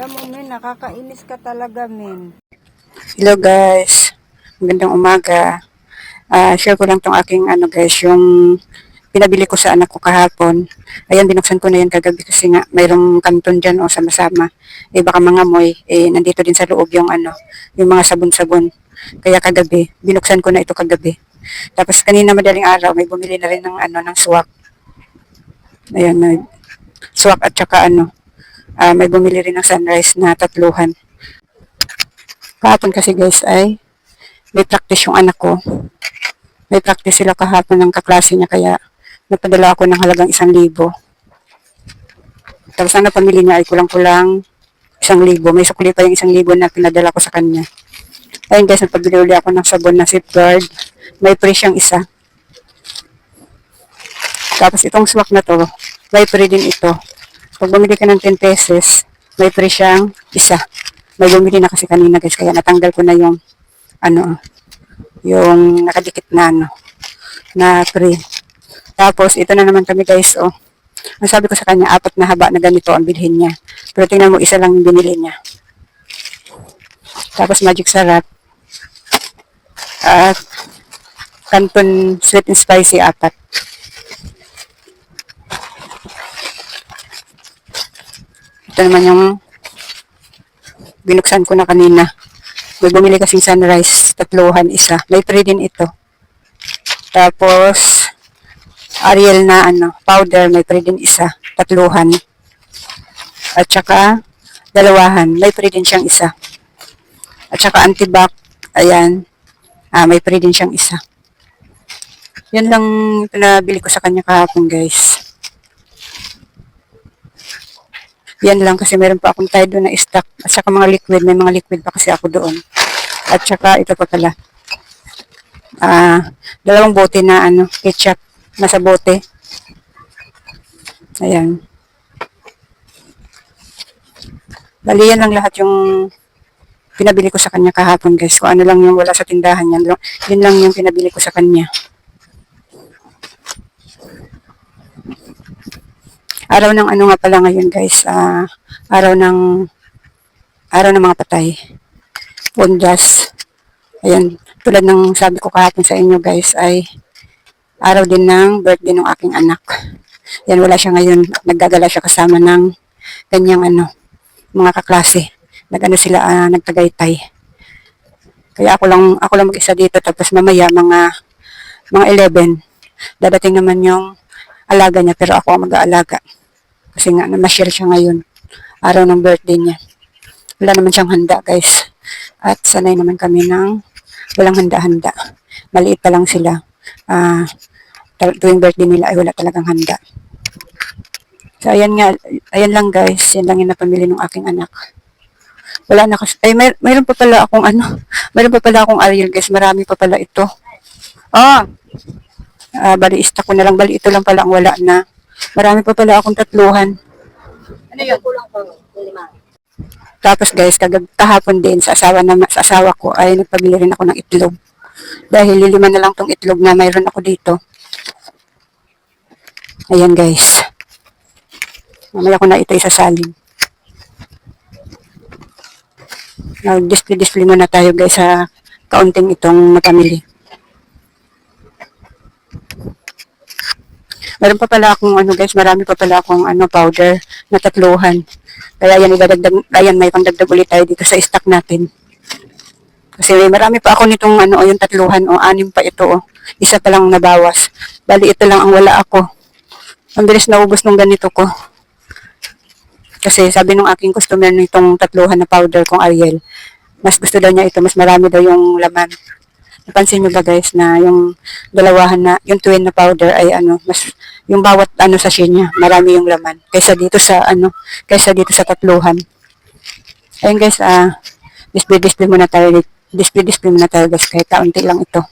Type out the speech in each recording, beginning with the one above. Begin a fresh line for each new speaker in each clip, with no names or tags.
Alam mo, men, nakakainis ka talaga, men.
Hello guys, magandang umaga. Ah, share ko lang tong aking ano guys, yung pinabili ko sa anak ko kahapon. Ayan, binuksan ko na yan kagabi kasi nga mayroong kanton dyan o sama-sama. Eh baka mga moy, eh nandito din sa loob yung ano, yung mga sabon-sabon. Kaya kagabi, binuksan ko na ito kagabi. Tapos kanina madaling araw, may bumili na rin ng ano, ng swak. Ayan, may swak at saka ano, ah, may bumili rin ng sunrise na tatluhan. Kahapon kasi guys ay may practice yung anak ko. May practice sila kahapon ng kaklase niya kaya nagpadala ako ng halagang isang libo. Tapos ang napamili niya ay kulang-kulang isang libo. May sukli pa yung isang libo na pinadala ko sa kanya. Ayun guys, nagpabili uli ako ng sabon na safeguard. May free siyang isa. Tapos itong swak na to, may free din ito. Pag bumili ka ng 10 pesos, may free siyang isa. May bumili na kasi kanina guys, kaya natanggal ko na yung ano, yung nakadikit na ano, na free. Tapos, ito na naman kami guys, oh. Ang sabi ko sa kanya, apat na haba na ganito ang bilhin niya. Pero tingnan mo, isa lang yung binili niya. Tapos, magic sarap. At, Canton sweet and spicy apat. Ito naman yung binuksan ko na kanina. May bumili kasing sunrise, tatluhan isa. May free din ito. Tapos, Ariel na ano, powder, may free din isa, tatluhan. At saka, dalawahan, may free din siyang isa. At saka antibac, ayan, ah, may free din siyang isa. Yan lang pinabili ko sa kanya kahapon, guys. Yan lang kasi meron pa akong tayo doon na stock. At saka mga liquid, may mga liquid pa kasi ako doon. At saka ito pa pala. Ah, dalawang bote na ano, ketchup nasa bote. Ayan. Bali yan lang lahat yung pinabili ko sa kanya kahapon guys. Kung ano lang yung wala sa tindahan yan. Yun lang yung pinabili ko sa kanya. Araw ng ano nga pala ngayon guys, ah, araw ng araw ng mga patay. Undas. Ayan, tulad ng sabi ko kahapon sa inyo guys ay araw din ng birthday ng aking anak. Yan, wala siya ngayon. Naggagala siya kasama ng kanyang ano, mga kaklase. Nag-ano sila, ah, nagtagaytay. Kaya ako lang, ako lang mag-isa dito. Tapos mamaya, mga, mga 11, dadating naman yung alaga niya, pero ako ang mag-aalaga. Kasi nga, namasyal siya ngayon. Araw ng birthday niya. Wala naman siyang handa, guys. At sanay naman kami ng walang handa-handa. Maliit pa lang sila. Tal- tuwing birthday nila ay wala talagang handa. So, ayan nga, ayan lang guys, yan lang yung napamili ng aking anak. Wala na kasi, ay, may, mayroon pa pala akong ano, mayroon pa pala akong Ariel guys, marami pa pala ito. Ah, ah bali, ista ko na lang, bali, ito lang pala ang wala na. Marami pa pala akong tatluhan.
Ano yun? Kulang po, lima.
Tapos guys, kagag kahapon din sa asawa na sa asawa ko ay nagpabili rin ako ng itlog. Dahil lilima na lang tong itlog na mayroon ako dito. Ayan guys. Mamaya ko na ito isasalin. Nag-display-display muna tayo guys sa kaunting itong napamili. Meron pa pala akong ano guys, marami pa pala akong ano powder na tatluhan. Kaya yan idadagdag, ayan may pangdagdag ulit tayo dito sa stock natin. Kasi marami pa ako nitong ano, yung tatluhan o anim pa ito o. Isa pa lang nabawas. Bali ito lang ang wala ako. Ang bilis naubos nung ganito ko. Kasi sabi nung aking customer nitong tatluhan na powder kong Ariel, mas gusto daw niya ito, mas marami daw yung laman. Napansin niyo ba guys na yung dalawahan na, yung twin na powder ay ano, mas, yung bawat ano sa niya, marami yung laman. Kaysa dito sa ano, kaysa dito sa tatluhan. Ayun guys, ah, display-display muna tayo, display-display muna tayo guys, kahit kaunti lang ito.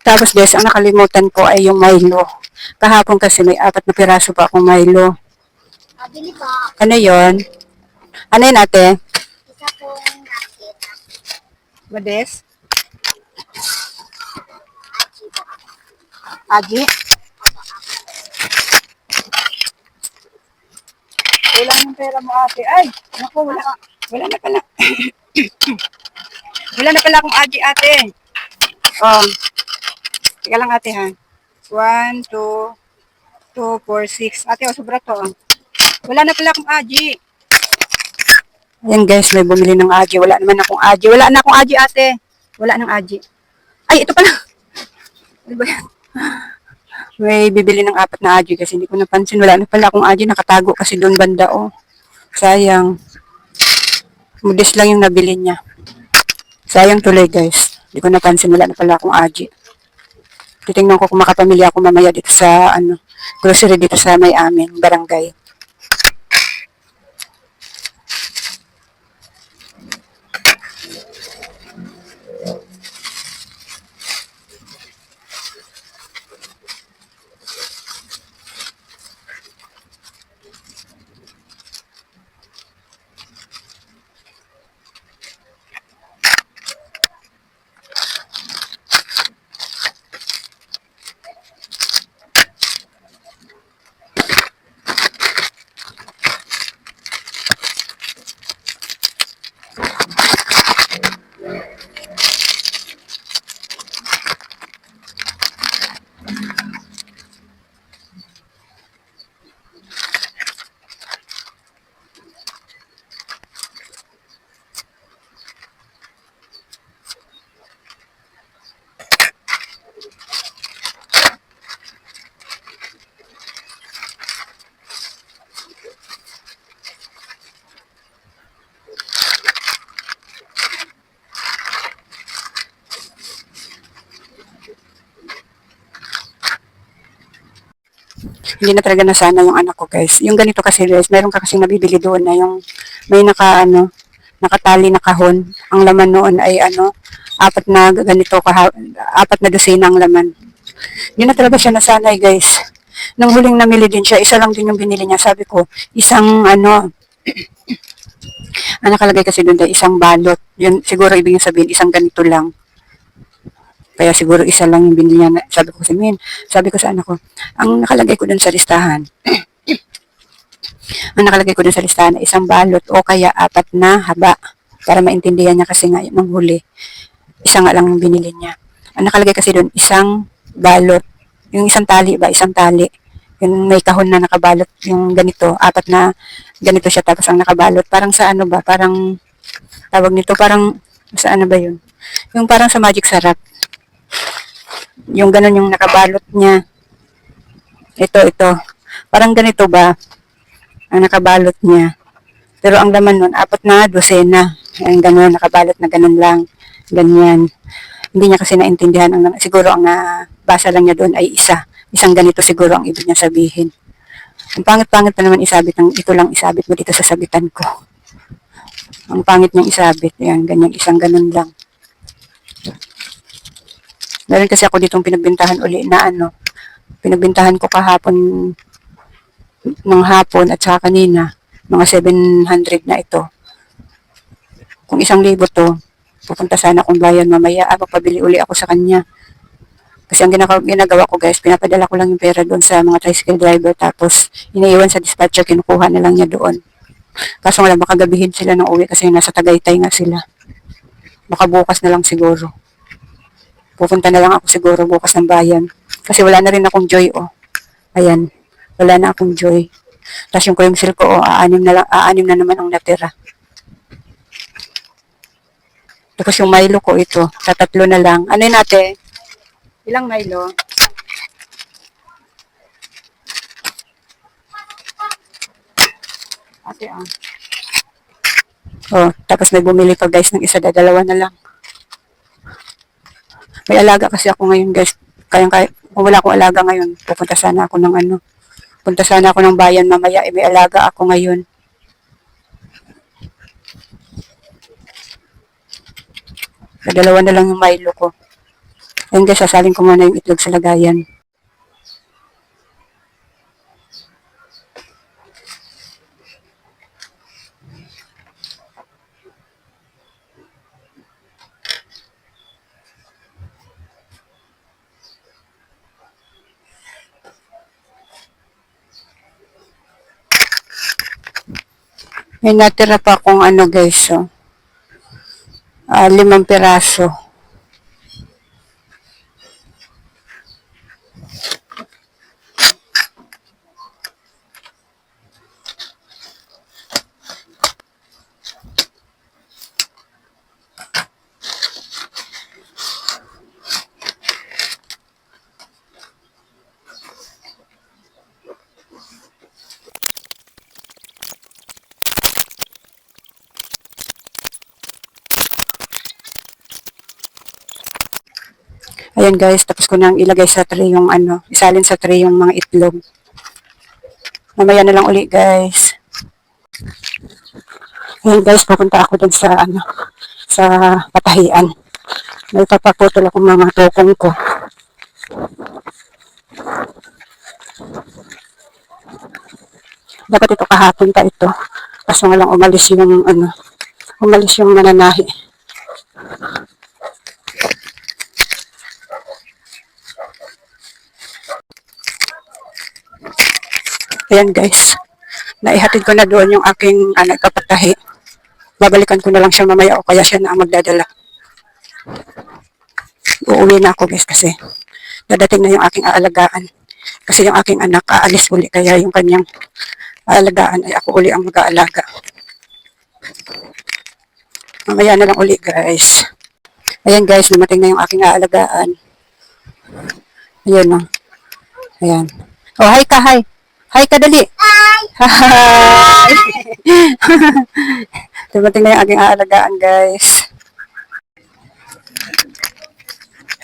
Tapos guys, ang nakalimutan ko ay yung Milo. Kahapon kasi may apat na piraso pa akong Milo. Ano yon? Ano yun ate?
Isa pong.
Bades? Aji? Wala ng pera mo ate. Ay, naku, wala. Wala na pala. wala na pala akong aji ate. Oh. Teka lang ate ha. One, two, two, four, six. Ate, oh, sobra to. oh. Wala na pala akong aji. Ayan guys, may bumili ng aji. Wala naman akong aji. Wala na akong aji ate. Wala nang aji. Ay, ito pala. Ano ba yan? May bibili ng apat na aji kasi hindi ko napansin. Wala na pala akong aji. Nakatago kasi doon banda oh. Sayang. Modest lang yung nabili niya. Sayang tuloy guys. Hindi ko napansin. Wala na pala akong aji. Titingnan ko kung makapamili ako mamaya dito sa ano, grocery dito sa may amin, barangay. Hindi na talaga nasana yung anak ko guys. Yung ganito kasi guys, meron ka kasi nabibili doon na yung may naka ano, nakatali na kahon. Ang laman noon ay ano, apat na ganito kaha, apat na dosina ang laman. Hindi na talaga siya nasanay guys. Nang huling namili din siya, isa lang din yung binili niya. Sabi ko, isang ano, ang nakalagay kasi doon isang balot. Yun, siguro ibig sabihin, isang ganito lang. Kaya siguro isa lang yung binili niya. Sabi ko kasi, Min, sabi ko sa anak ko, ang nakalagay ko dun sa listahan, ang nakalagay ko dun sa listahan isang balot o kaya apat na haba para maintindihan niya kasi nga nung huli, isa nga lang yung binili niya. Ang nakalagay kasi dun, isang balot. Yung isang tali ba, isang tali. Yung may kahon na nakabalot, yung ganito, apat na ganito siya tapos ang nakabalot. Parang sa ano ba, parang tawag nito, parang sa ano ba yun? Yung parang sa Magic Sarap yung ganun yung nakabalot niya. Ito, ito. Parang ganito ba? Ang nakabalot niya. Pero ang laman nun, apat na dosena. Ang ganun, nakabalot na ganun lang. Ganyan. Hindi niya kasi naintindihan. Ang, siguro ang nabasa lang niya doon ay isa. Isang ganito siguro ang ibig niya sabihin. Ang pangit-pangit pa naman isabit. Ang, ito lang isabit mo dito sa sabitan ko. Ang pangit niyang isabit. Yan, ganyan. Isang ganun lang. Meron kasi ako ditong pinagbintahan uli na ano, pinagbintahan ko kahapon ng hapon at saka kanina, mga 700 na ito. Kung isang libo to, pupunta sana akong bayan mamaya, ah, pabili uli ako sa kanya. Kasi ang ginagawa, ginagawa ko guys, pinapadala ko lang yung pera doon sa mga tricycle driver tapos iniiwan sa dispatcher, kinukuha na lang niya doon. Kaso wala, baka gabihin sila ng uwi kasi nasa Tagaytay nga sila. Baka bukas na lang siguro pupunta na lang ako siguro bukas ng bayan. Kasi wala na rin akong joy, oh. Ayan. Wala na akong joy. Tapos yung cream silk ko, oh, aanim na, lang, aanim na naman ang natira. Tapos yung Milo ko ito, tatatlo na lang. Ano yun ate? Ilang Milo? Ate, ah. Oh, tapos may bumili pa guys ng isa, dalawa na lang. May alaga kasi ako ngayon guys. Kaya, kaya kung wala akong alaga ngayon, pupunta sana ako ng ano. Punta sana ako ng bayan mamaya. Eh, may alaga ako ngayon. Dalawa na lang yung Milo ko. Ayun guys, sasalin ko muna yung itlog sa lagayan. May natira pa akong ano guys, oh. Ah, limang piraso. Ayan guys, tapos ko nang ilagay sa tray yung ano, isalin sa tray yung mga itlog. Mamaya na lang uli guys. Ayan guys, pupunta ako dun sa ano, sa patahian. May papaputol akong mga tukong ko. Dapat ito kahapon pa ito. Kaso nga lang umalis yung ano, umalis yung mananahi. Ayan guys. Naihatid ko na doon yung aking uh, nagpapatahi. Babalikan ko na lang siya mamaya o kaya siya na ang magdadala. Uuwi na ako guys kasi dadating na yung aking aalagaan. Kasi yung aking anak aalis uli kaya yung kanyang aalagaan ay ako uli ang mag-aalaga. Mamaya na lang uli guys. Ayan guys, dumating na yung aking aalagaan. Ayan o. Ayan. Oh, hi ka, hi. Hi ka, dali. Hi! Hi! Dumating na yung aking aalagaan, guys.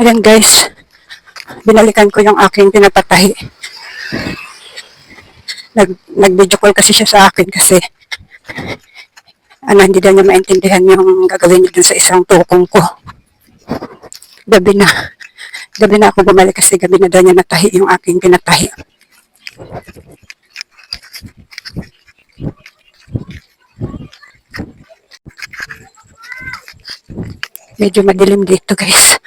Ayan, guys. Binalikan ko yung aking pinapatahi. Nag, nag-video call kasi siya sa akin kasi ano, hindi daw niya maintindihan yung gagawin niya dun sa isang tukong ko. Gabi na. Gabi na ako bumalik kasi gabi na daw niya natahi yung aking pinatahi. Medyo madilim dito guys.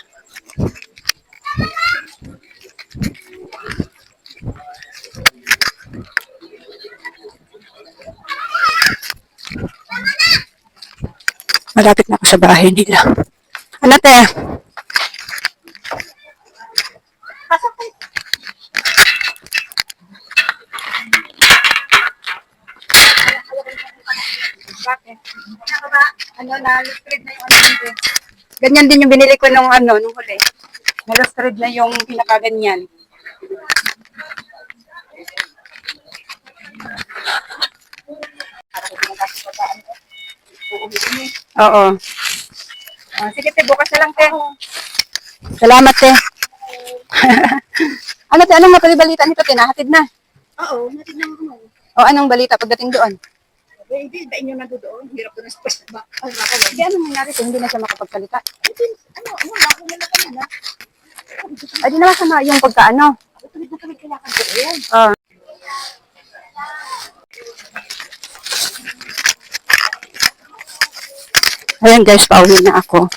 Malapit na ako sa bahay nila. Ano te? Na, lustred na yung ano nito. Ganyan din yung binili ko nung ano, nung huli. Na lustred na yung pinakaganyan. Oo. Ah, sige, te, bukas na lang, te. Salamat, te. ano, te, anong mapalibalita nito, te? Nahatid na.
Oo, natin naman mo.
O, anong balita pagdating doon?
Baby, dahil nyo na doon. Hirap ko na sa ba? Ay, baka
Hindi, anong nangyari kung hindi na siya makapagsalita?
Ano, ano, ako na lang kanya na.
Ay, di naman sama yung pagkaano.
Tuloy na kami kailangan doon.
Ah. Ayan guys, pauwi na ako.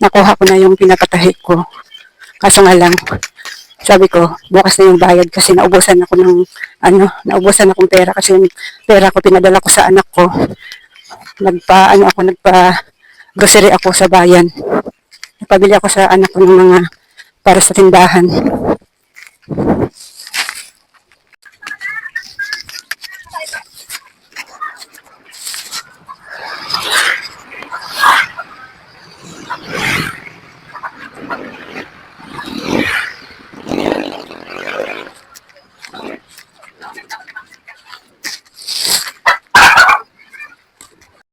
Nakuha ko na yung pinapatahi ko. Kaso nga lang, sabi ko, bukas na yung bayad kasi naubusan ako ng, ano, naubusan akong pera kasi yung pera ko pinadala ko sa anak ko. Nagpa, ano ako, nagpa, grocery ako sa bayan. Nagpabili ako sa anak ko ng mga para sa tindahan.